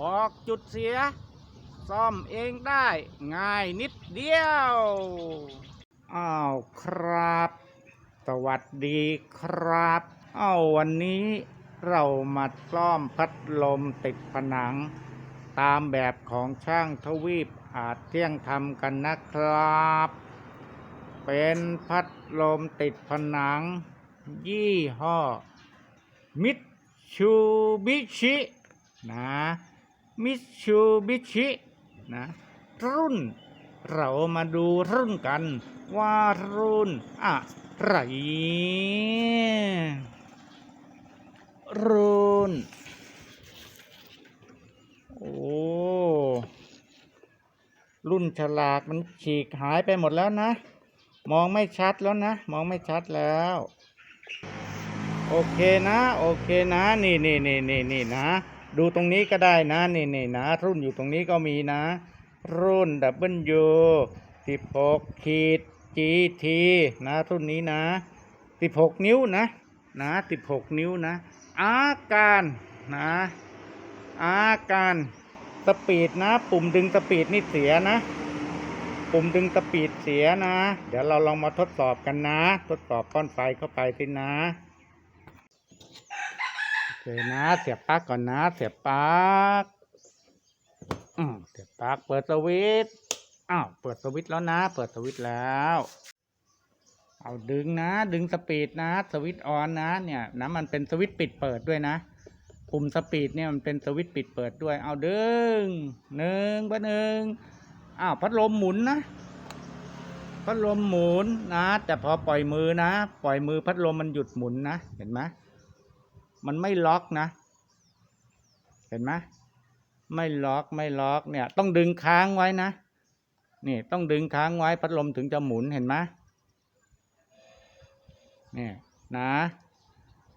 บอกจุดเสีย ซ่อมเองได้ง่ายนิดเดียว อ้าวครับ สวัสดีครับอ้าววันนี้เรามาซ่อมพัดลมติดผนัง ตามแบบของช่างทวีปอาจเที่ยงทำกันนะครับ เป็นพัดลมติดผนัง ยี่ห้อมิตชูบิชินะ มิชูบิชินะรุ่น เรามาดูรุ่นกัน ว่ารุ่นอะไรรุ่น โอ้ รุ่นฉลากมันฉีกหายไปหมดแล้วนะ มองไม่ชัดแล้วนะ มองไม่ชัดแล้ว โอเคนะ โอเคนะ นี่นี่นี่นี่นี่นะ ดูตรงนี้ก็ได้นะนี่นี่นะ รุ่นอยู่ตรงนี้ก็มีนะ รุ่น W 16ขีด GT นะ รุ่นนี้นะ 16 นิ้วนะ นะ 16 นิ้วนะ อาการนะ อาการสปีดนะ ปุ่มดึงสปีดนี่เสียนะ ปุ่มดึงสปีดเสียนะ เดี๋ยวเราลองมาทดสอบกันนะ ทดสอบก้อนไฟเข้าไปสินะ โอเคนะ เสียบปลั๊กก่อนนะ เสียบปลั๊กอืมเสียบปลั๊กเปิดสวิตช์อ้าวเปิดสวิตช์แล้วนะ เปิดสวิตช์แล้ว เอาดึงนะ ดึงสปีดนะ สวิตช์ออนนะ เนี่ยนะมันเป็นสวิตช์ปิดเปิดด้วยนะปุ่มสปีดเนี่ยมันเป็นสวิตช์ปิดเปิดด้วย เอาดึงหนึ่งปหนึ่งอ้าวพัดลมหมุนนะพัดลมหมุนนะ แต่พอปล่อยมือนะ ปล่อยมือพัดลมมันหยุดหมุนนะ เห็นไหม มันไม่ล็อกนะ เห็นไหมไม่ล็อกไม่ล็อกเนี่ย ต้องดึงค้างไว้นะนี่ต้องดึงค้างไว้พัดลมถึงจะหมุนเห็นไหมเนี่ยนะ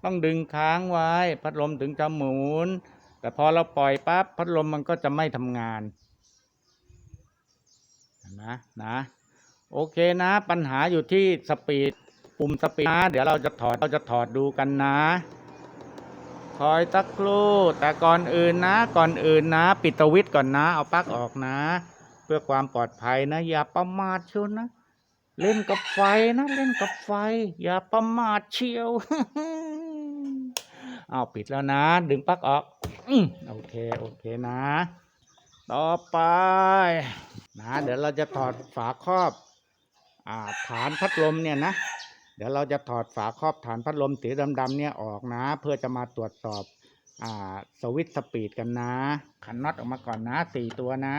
ต้องดึงค้างไว้ พัดลมถึงจะหมุน แต่พอเราปล่อยปั๊บพัดลมมันก็จะไม่ทำงานเห็นไหมนะโอเคนะ ปัญหาอยู่ที่สปีดปุ่มสปีดนะเดี๋ยวเราจะถอดเราจะถอดดูกันนะ คอยสักครู่แต่ก่อนอื่นนะ ก่อนอื่นนะ ปิดสวิตก่อนนะ เอาปลั๊กออกนะ เพื่อความปลอดภัยนะ อย่าประมาทเชียวนะ เล่นกับไฟนะ เล่นกับไฟ อย่าประมาทเชียวเอาปิดแล้วนะ ดึงปลั๊กออกอโอเค โอเคนะ ต่อไป นะ เดี๋ยวเราจะถอดฝาครอบ อ่าฐานพัดลมเนี่ยนะ เดี๋ยวเราจะถอดฝาครอบฐานพัดลมสีดำๆเนี่ยออกนะ เพื่อจะมาตรวจสอบอ่าสวิตสปีดกันนะ ขันน็อตออกมาก่อนนะสี่ตัวนะ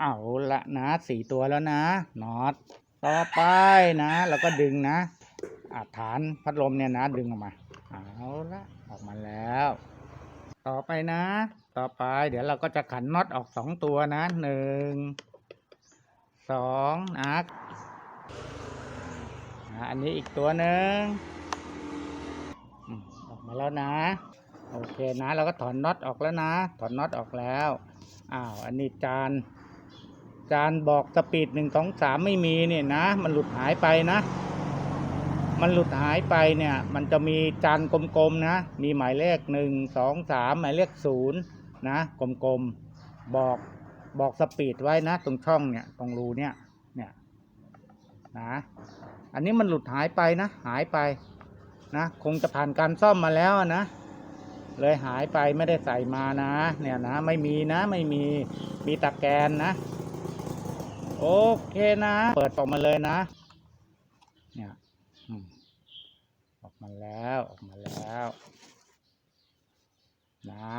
เอาละนะสี่ตัวแล้วนะน็อตต่อไปนะเราก็ดึงนะอาฐานพัดลมเนี่ยนะดึงออกมา เอาละออกมาแล้ว ต่อไปนะ ต่อไป เดี๋ยวเราก็จะขันน็อตออกสองตัวนะหนึ่งสองนะอะอันนี้อีกตัวหนึ่งอออกมาแล้วนะ โอเคนะ เราก็ถอนน็อตออกแล้วนะ ถอนน็อตออกแล้วอ้าวอันนี้จานจานบอกสปีดหนึ่งสองสามไม่มีเนี่ยนะ มันหลุดหายไปนะ มันหลุดหายไปเนี่ย มันจะมีจานกลมๆนะ มีหมายเลขหนึ่งสองสามหมายเลขศูนย์ นะกลมๆบอกบอกสปีดไว้นะ ตรงช่องเนี่ยตรงรูเนี่ยเนี่ยนะอันนี้มันหลุดหายไปนะหายไปนะคงจะผ่านการซ่อมมาแล้วนะ เลยหายไปไม่ได้ใส่มานะ เนี่ยนะไม่มีนะไม่มีมีตะแกรงนะ โอเคนะ เปิดออกมาเลยนะ เนี่ยออกมาแล้วออกมาแล้ว นะ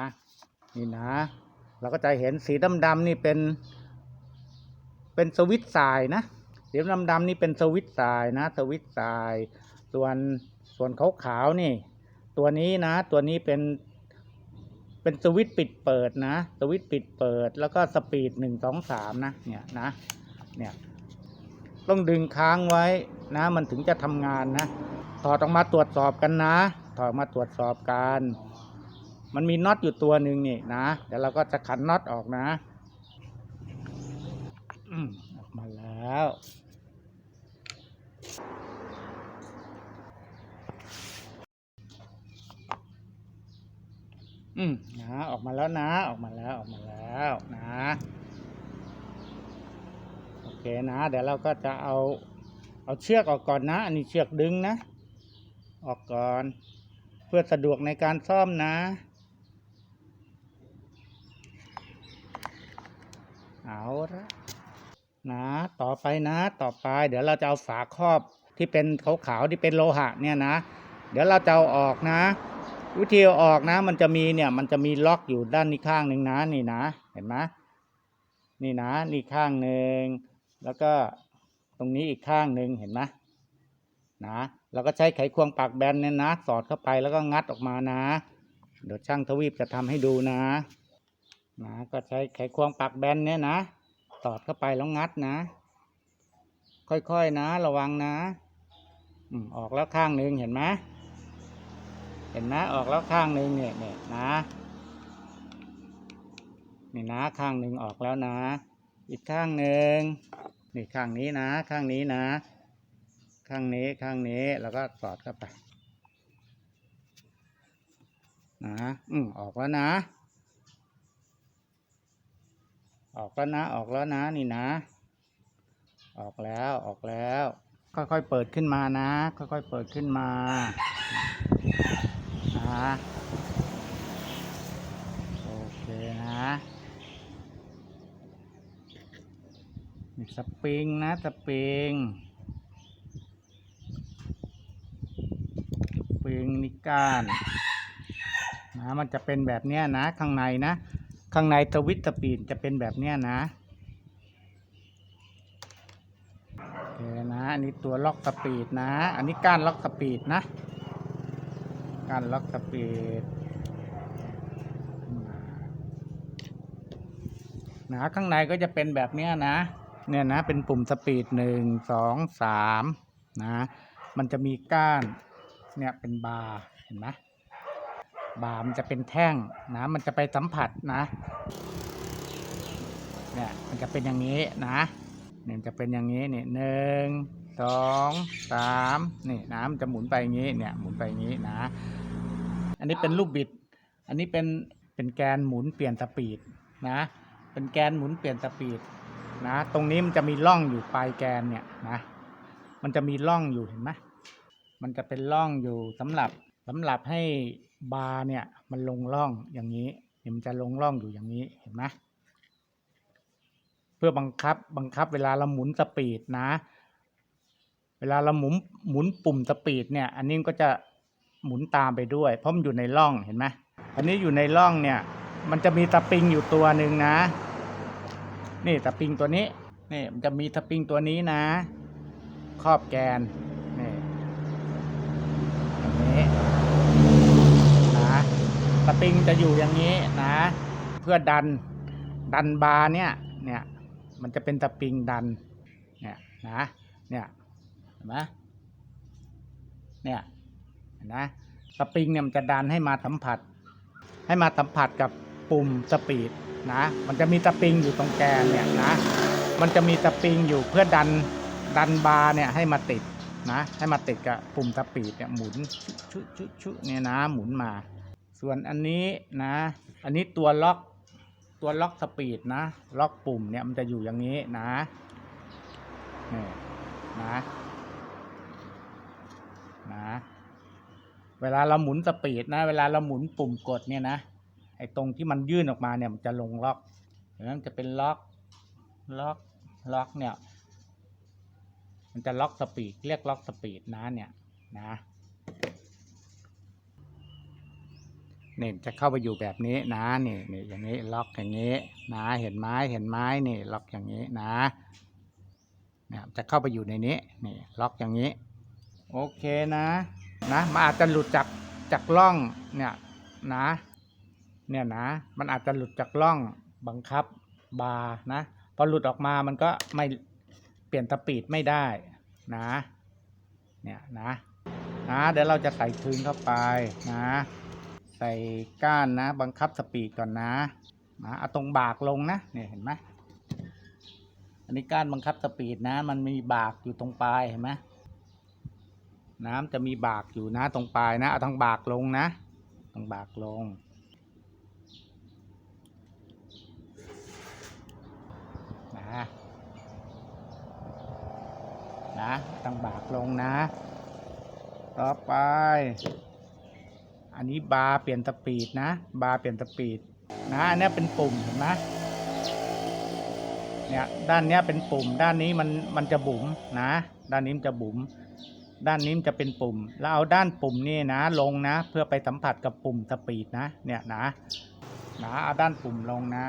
นี่นะ เราก็จะเห็นสีดำๆนี่เป็น เป็นสวิตสายนะสีดำๆนี่เป็นสวิตสายนะ สวิตสาย ส่วนส่วนขาวๆนี่ ตัวนี้นะ ตัวนี้เป็นเป็นสวิตปิดเปิดนะ สวิตปิดเปิด แล้วก็สปีดหนึ่งสองสามนะ เนี่ยนะ เนี่ย ต้องดึงค้างไว้นะ มันถึงจะทำงานนะ ถอดออกมาตรวจสอบกันนะ ถอดมาตรวจสอบกัน มันมีน็อตอยู่ตัวหนึ่งนี่นะ เดี๋ยวเราก็จะขันน็อตออกนะออกมาแล้ว อืมนะออกมาแล้วนะ ออกมาแล้วออกมาแล้วนะ โอเคนะ เดี๋ยวเราก็จะเอา เอาเชือกออกก่อนนะ อันนี้เชือกดึงนะ ออกก่อน เพื่อสะดวกในการซ่อมนะ เอาละนะต่อไปนะ ต่อไป เดี๋ยวเราจะเอาฝาครอบที่เป็นขาวๆที่เป็นโลหะเนี่ยนะ เดี๋ยวเราจะเอาออกนะ วิธีอออกนะ มันจะมีเนี่ยมันจะมีล็อกอยู่ด้านนี้ข้างหนึ่งนะนี่นะเห็นไหมนี่นะนี่ข้างหนึ่งแล้วก็ตรงนี้อีกข้างหนึ่งเห็นไหมนะเราก็ใช้ไขควงปากแบนเนี่ยนะ สอดเข้าไปแล้วก็งัดออกมานะ เดี๋ยวช่างทวีปจะทำให้ดูนะ นะก็ใช้ไขควงปากแบนเนี่ยนะสอดเข้าไปแล้วงัดนะ ค่อยๆนะ ระวังนะออกแล้วข้างหนึ่งเห็นไหมเห็นนะออกแล้วข้างหนึ่งเนี่ยเนี่ยนะนี่นะข้างหนึ่งออกแล้วนะ อีกข้างหนึ่งนี่ข้างนี้นะ ข้างนี้นะ ข้างนี้ข้างนี้แล้วก็สอดเข้าไป นะอืมออกแล้วนะ ออกแล้วนะ ออกแล้วนะนี่นะ ออกแล้วออกแล้ว ค่อยๆเปิดขึ้นมานะ ค่อยๆเปิดขึ้นมานะโอเคนะนี่สปริงนะสปริงสปริงนี่ก้านนะมันจะเป็นแบบเนี้ยนะข้างในนะ ข้างในสวิตช์สปีดจะเป็นแบบเนี้ยนะโอเคนะ อันนี้ตัวล็อกสปีดนะ อันนี้ก้านล็อกสปีดนะ ก้านล็อกสปีดนะข้างในก็จะเป็นแบบเนี้ยนะ เนี่ยนะ เป็นปุ่มสปีดหนึ่งสองสามนะ มันจะมีก้าน เนี่ยเป็นบาร์เห็นไหม บามันจะเป็นแท่งนะ มันจะไปสัมผัสนะ เนี่ยมันจะเป็นอย่างนี้นะเนี่ยจะเป็นอย่างนี้เนี่ยหนึ่งสองสามนี่นะมันจะหมุนไปอย่างนี้เนี่ยหมุนไปอย่างนี้นะ อันนี้เป็นลูกบิด อันนี้เป็นเป็นแกนหมุนเปลี่ยนสปีดนะ เป็นแกนหมุนเปลี่ยนสปีดนะ ตรงนี้มันจะมีร่องอยู่ปลายแกนเนี่ยนะ มันจะมีร่องอยู่เห็นไหมมันจะเป็นร่องอยู่สำหรับสำหรับให้ บาร์เนี่ยมันลงร่องอย่างนี้เนี่ยมันจะลงร่องอยู่อย่างนี้เห็นไหมเพื่อบังคับบังคับเวลาเราหมุนสปีดนะ เวลาเราหมุนหมุนปุ่มสปีดเนี่ย อันนี้ก็จะหมุนตามไปด้วย เพราะมันอยู่ในร่องเห็นไหมอันนี้อยู่ในร่องเนี่ย มันจะมีสปริงอยู่ตัวหนึ่งนะ นี่สปริงตัวนี้นี่มันจะมีสปริงตัวนี้นะ ครอบแกนนี่อย่างนี้นะ สปริงจะอยู่อย่างนี้นะ เพื่อดันดันบาร์เนี่ยเนี่ยมันจะเป็นสปริงดันเนี่ยนะเนี่ยเห็นไหมเนี่ยนะสปริงเนี่ยมันจะดันให้มาสัมผัส ให้มาสัมผัสกับปุ่มสปีดนะมันจะมีสปริงอยู่ตรงแกนเนี่ยนะมันจะมีสปริงอยู่เพื่อดันดันบาร์เนี่ยให้มาติดนะให้มาติดกับปุ่มสปีดเนี่ยหมุนชุชุชุชุเนี่ยนะหมุนมา ส่วนอันนี้นะ อันนี้ตัวล็อกตัวล็อกสปีดนะ ล็อกปุ่มเนี่ยมันจะอยู่อย่างนี้นะนี่นะนะเวลาเราหมุนสปีดนะ เวลาเราหมุนปุ่มกดเนี่ยนะไอ้ตรงที่มันยื่นออกมาเนี่ยมันจะลงล็อกเห็นไหมมันจะเป็นล็อกล็อกล็อกเนี่ย มันจะล็อกสปีดเรียกล็อกสปีดนะเนี่ยนะเนี่ยจะเข้าไปอยู่แบบนี้นะนี่นี่อย่างนี้ล็อกอย่างนี้นะเห็นไม้เห็นไม้นี่ล็อกอย่างนี้นะเนี่ยจะเข้าไปอยู่ในนี้นี่ล็อกอย่างนี้ โอเคนะนะมันอาจจะหลุดจากจากร่องเนี่ยนะเนี่ยนะ มันอาจจะหลุดจากร่องบังคับบาร์นะพอหลุดออกมามันก็ไม่เปลี่ยนสปีดไม่ได้นะเนี่ยนะนะเดี๋ยวเราจะใส่คืนเข้าไปนะ ใส่ก้านนะ บังคับสปีดก่อนนะมาเอาตรงบากลงนะเนี่ยเห็นไหมอันนี้ก้านบังคับสปีดนะ มันมีบากอยู่ตรงปลายเห็นไหมน้ำจะมีบากอยู่นะตรงปลายนะเอาทางบากลงนะทางบากลง นะนะทางบากลงนะ ต่อไป อันนี้บาร์เปลี่ยนสปีดนะ บาร์เปลี่ยนสปีดนะอันนี้เป็นปุ่มเห็นไหมเนี่ยด้านเนี้ยเป็นปุ่ม ด้านนี้มันมันจะบุ๋มนะ ด้านนี้มันจะบุ๋มด้านนี้มันจะเป็นปุ่ม แล้วเอาด้านปุ่มนี่นะ ลงนะ เพื่อไปสัมผัสกับปุ่มสปีดนะ เนี่ยนะนะเอาด้านปุ่มลงนะ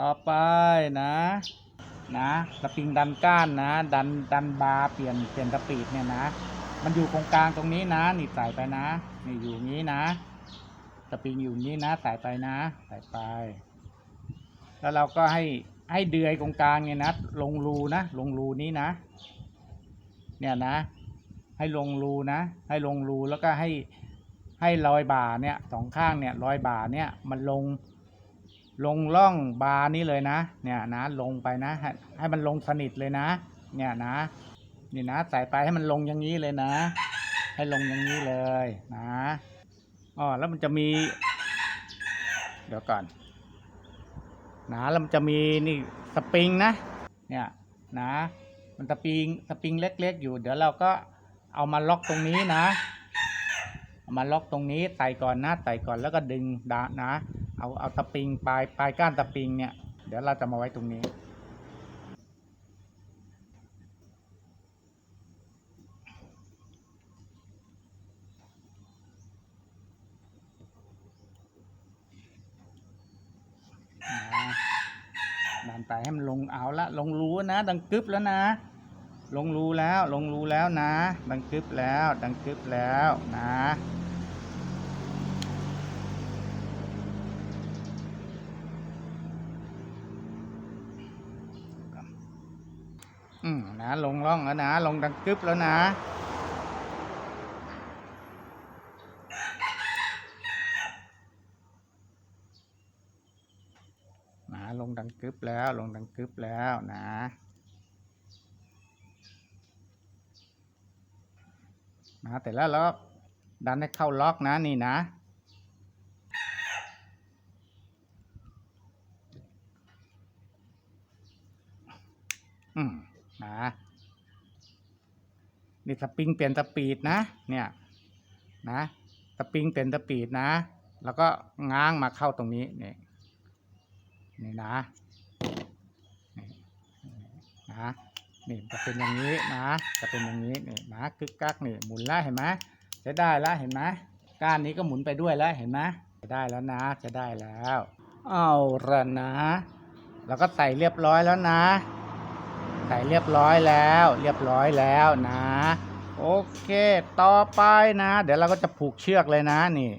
ต่อไปนะนะสปริงดันก้านนะ ดันดันบาเปลี่ยนเปลี่ยนสปีดเนี่ยนะ มันอยู่ตรงกลางตรงนี้นะนี่ใส่ไปนะนี่อยู่นี้นะสปริงอยู่นี้นะใส่ไปนะใส่ไป แล้วเราก็ให้ให้เดือยตรงกลางเนี่ยนะลงรูนะลงรูนี้นะ เนี่ยนะ ให้ลงรูนะ ให้ลงรูแล้วก็ให้ให้รอยบ่าเนี่ยสองข้างเนี่ยรอยบ่าเนี่ยมันลง ลงล่องบาร์นี้เลยนะ เนี่ยนะลงไปนะให้ให้มันลงสนิทเลยนะ เนี่ยนะ นี่นะใส่ไปให้มันลงอย่างนี้เลยนะ ให้ลงอย่างนี้เลยนะอ๋อแล้วมันจะมี เดี๋ยวก่อนนะแล้วมันจะมีนี่สปริงนะ เนี่ยนะ มันสปริงสปริงเล็กๆอยู่ เดี๋ยวเราก็เอามาล็อกตรงนี้นะามาล็อกตรงนี้ใส่ก่อนนะใส่ก่อนแล้วก็ดึงดานะ เอาเอาตะปิงปลายปลายก้านตะปิงเนี่ย เดี๋ยวเราจะมาไว้ตรงนี้นะดันไปให้มันลงเอาละลงรูนะ ดังกึบแล้วนะ ลงรูแล้วลงรูแล้วนะ ดังกึบแล้ว ดังกึบแล้วนะ อืมนะ ลงร่องแล้วนะ ลงดังกึบแล้วนะนะลงดังกึบแล้ว ลงดังกึบแล้วนะนะแต่แล้วเราดันให้เข้าล็อกนะนี่นะ อืมนะ นี่สปริงเปลี่ยนสปีดนะ เนี่ยนะสปริงเปลี่ยนสปีดนะ แล้วก็ง้างมาเข้าตรงนี้นี่นี่นะนะนี่จะเป็นอย่างนี้นะ จะเป็นอย่างนี้นี่นะกึกกักนี่หมุนแล้วเห็นไหมจะได้แล้วเห็นไหมก้านนี้ก็หมุนไปด้วยแล้วเห็นไหมจะได้แล้วนะ จะได้แล้ว เอาละนะ แล้วก็ใส่เรียบร้อยแล้วนะ ใส่เรียบร้อยแล้ว เรียบร้อยแล้วนะ โอเค ต่อไปนะ เดี๋ยวเราก็จะผูกเชือกเลยนะนี่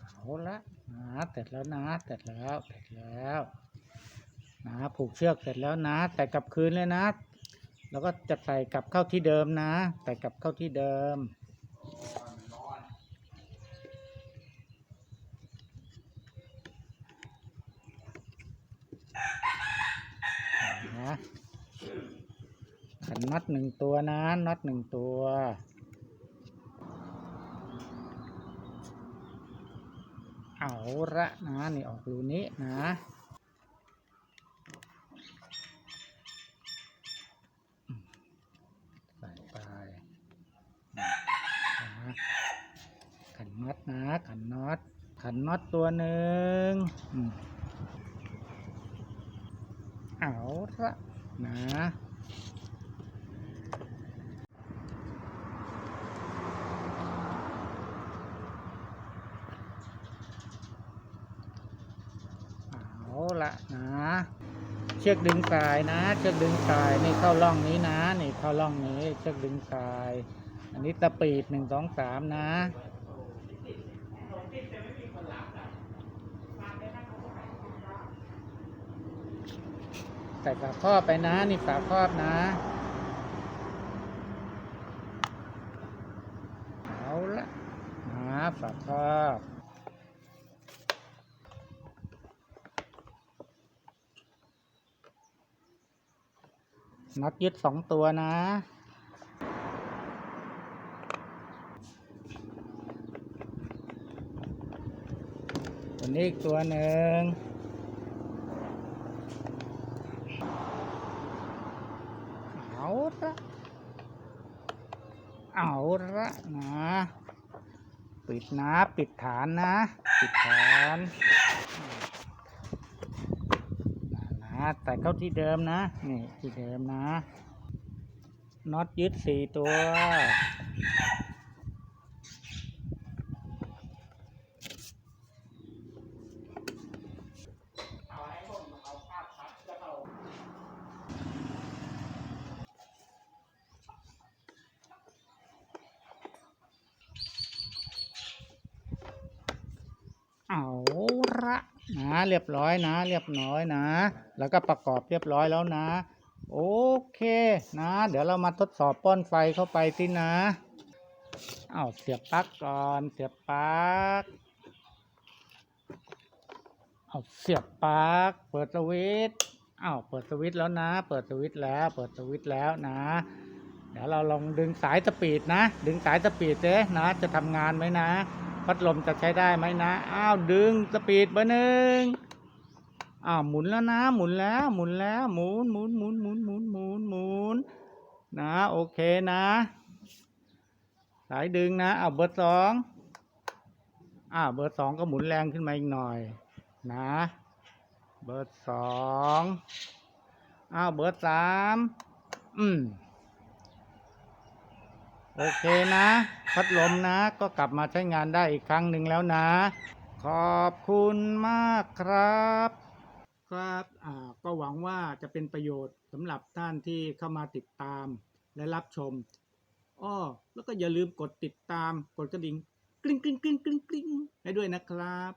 เอาละนะเสร็จแล้วนะเสร็จแล้วเสร็จแล้ว นะผูกเชือกเสร็จแล้วนะใส่กลับคืนเลยนะ แล้วก็จะใส่กลับเข้าที่เดิมนะใส่กลับเข้าที่เดิมนะขันน็อตหนึ่งตัวนะน็อตหนึ่งตัวเอาละนะนี่ออกรูนี้นะอืมใส่ไปนะขันน็อตนะขันน็อตขั นน็อตตัวหนึ่งเอาละนะเอาละนะ เชือกดึงสายนะ เชือกดึงสายนี่เข้าร่องนี้นะ นี่เข้าร่องนี้ เชือกดึงสาย อันนี้ตะปีดหนึ่งสองสามนะ ใส่ฝาครอบไปนะ นี่ฝาครอบนะเอาละนะฝาครอบนัอยึดสองตัวนะตัวนี้อีกตัวหนึ่งะนะปิดนะปิดฐานนะ ปิดฐานนะนะแต่เข้าที่เดิมนะ นี่ที่เดิมนะน็อตยึดสี่ตัว เอาละนะ เรียบร้อยนะ เรียบร้อยนะ แล้วก็ประกอบเรียบร้อยแล้วนะ โอเคนะ เดี๋ยวเรามาทดสอบป้อนไฟเข้าไปสินะเอาเสียบปลั๊กก่อน เสียบปลั๊กเอาเสียบปลั๊กเปิดสวิตช์อ้าวเปิดสวิตช์แล้วนะ เปิดสวิตช์แล้ว เปิดสวิตช์แล้วนะ เดี๋ยวเราลองดึงสายสปีดนะ ดึงสายสปีดเด้นะ จะทำงานไหมนะ พัดลมจะใช้ได้ไหมนะ อ้าวดึงสปีดเบอร์หนึ่งอ้าวหมุนแล้วนะ หมุนแล้วหมุนแล้วหมุนหมุนหมุนหมุนหมุนหมุนหมุนนะโอเคนะ สายดึงนะอ้าวเบอร์สองอ้าวเบอร์สองก็หมุนแรงขึ้นมาอีกหน่อย นะ เบอร์สองอ้าวเบอร์สามอืม โอเคนะ พัดลมนะ ก็กลับมาใช้งานได้อีกครั้งหนึ่งแล้วนะ ขอบคุณมากครับ ครับอ่าก็หวังว่าจะเป็นประโยชน์สำหรับท่านที่เข้ามาติดตามและรับชมอ้อแล้วก็อย่าลืมกดติดตามกดกระดิ่งกริ๊งกริ๊งกริ๊งกริ๊งกริ๊งให้ด้วยนะครับ